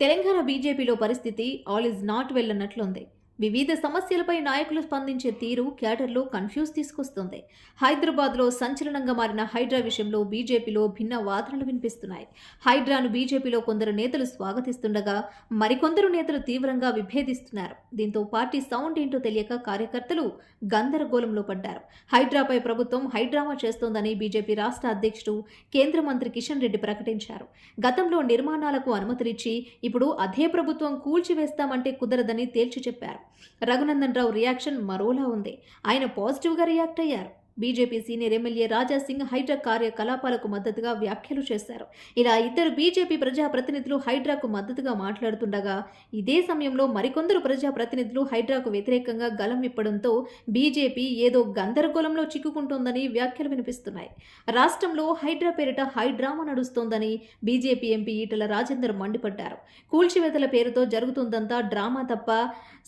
తెలంగాణ బీజేపీలో పరిస్థితి all is not well అన్నట్లుంది. వివిధ సమస్యలపై నాయకులు స్పందించే తీరు క్యాడర్లో కన్ఫ్యూజ్ తీసుకొస్తుంది. హైదరాబాద్లో సంచలనంగా మారిన హైడ్రా విషయంలో బీజేపీలో భిన్న వాదనలు వినిపిస్తున్నాయి. హైడ్రాను బీజేపీలో కొందరు నేతలు స్వాగతిస్తుండగా మరికొందరు నేతలు తీవ్రంగా విభేదిస్తున్నారు. దీంతో పార్టీ సౌండ్ ఏంటో తెలియక కార్యకర్తలు గందరగోళంలో పడ్డారు. హైడ్రాపై ప్రభుత్వం హైడ్రామా చేస్తోందని బీజేపీ రాష్ట్ర అధ్యక్షుడు కేంద్ర మంత్రి కిషన్ రెడ్డి ప్రకటించారు. గతంలో నిర్మాణాలకు అనుమతులిచ్చి ఇప్పుడు అదే ప్రభుత్వం కూల్చివేస్తామంటే కుదరదని తేల్చి చెప్పారు. రఘునందన్ రావు రియాక్షన్ మరోలా ఉంది. ఆయన పాజిటివ్గా రియాక్ట్ అయ్యారు. BJP senior MLA Raja Singh HYDRAA కార్యకలాపాలకు మద్దతుగా వ్యాఖ్యలు చేశారు. ఇలా ఇద్దరు బీజేపీ ప్రజాప్రతినిధులు హైడ్రాకు మద్దతుగా మాట్లాడుతుండగా ఇదే సమయంలో మరికొందరు ప్రజాప్రతినిధులు హైడ్రాకు వ్యతిరేకంగా గలం విప్పడంతో బీజేపీ ఏదో గందరగోళంలో చిక్కుకుంటోందని వ్యాఖ్యలు వినిపిస్తున్నాయి. రాష్ట్రంలో హైడ్రా పేరిట హైడ్రామా నడుస్తోందని బీజేపీ ఎంపీ ఈటల రాజేందర్ మండిపడ్డారు. కూల్చివేతల పేరుతో జరుగుతుందంతా డ్రామా తప్ప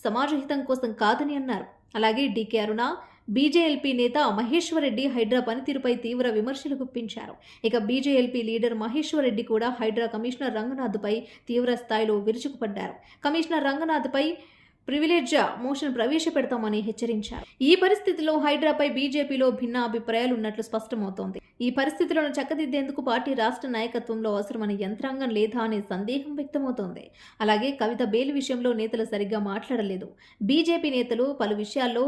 సమాజహితం కోసం కాదని అన్నారు. అలాగే డీకే అరుణ బీజేఎల్పీ నేత మహేశ్వరరెడ్డి హైడ్రా పనితీరుపై తీవ్ర విమర్శలు గుప్పించారు. ఇక బీజేఎల్పీ లీడర్ మహేశ్వరరెడ్డి కూడా హైడ్రా కమిషనర్ రంగనాథ్పై తీవ్ర స్థాయిలో విరుచుకుపడ్డారు. కమిషనర్ రంగనాథ్పై ప్రివిలేజ్ మోషన్ ప్రవేశపెడతామని హెచ్చరించారు. ఈ పరిస్థితిలో హైడ్రాపై బీజేపీలో భిన్న అభిప్రాయాలు ఉన్నట్లు స్పష్టమవుతోంది. ఈ పరిస్థితులను చక్కదిద్దేందుకు పార్టీ రాష్ట్ర నాయకత్వంలో అవసరమైన యంత్రాంగం లేదా అనే సందేహం వ్యక్తమవుతోంది. అలాగే కవిత బెయిల్ విషయంలో నేతలు సరిగ్గా మాట్లాడలేదు. బీజేపీ నేతలు పలు విషయాల్లో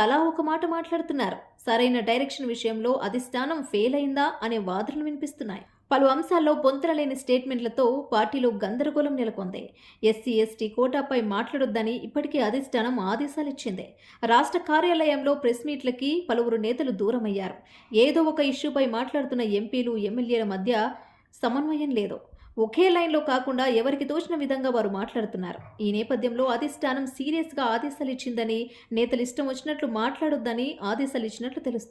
తలా ఒక మాట మాట్లాడుతున్నారు. సరైన డైరెక్షన్ విషయంలో అధిష్టానం ఫెయిల్ అయిందా అనే వాదనలు వినిపిస్తున్నాయి. పలు అంశాల్లో పొంతనలేని స్టేట్మెంట్లతో పార్టీలో గందరగోళం నెలకొంది. ఎస్సీ ఎస్టీ కోటాపై మాట్లాడొద్దని ఇప్పటికే అధిష్టానం ఆదేశాలు ఇచ్చింది రాష్ట్ర కార్యాలయంలో ప్రెస్ మీట్లకి పలువురు నేతలు దూరమయ్యారు. ఏదో ఒక ఇష్యూపై మాట్లాడుతున్న ఎంపీలు ఎమ్మెల్యేల మధ్య సమన్వయం లేదు. ఒకే లైన్లో కాకుండా ఎవరికి తోచిన విధంగా వారు మాట్లాడుతున్నారు. ఈ నేపథ్యంలో అధిష్టానం సీరియస్గా ఆదేశాలు ఇచ్చిందని నేతలు ఇష్టం వచ్చినట్లు మాట్లాడొద్దని ఆదేశాలు ఇచ్చినట్లు తెలుస్తోంది.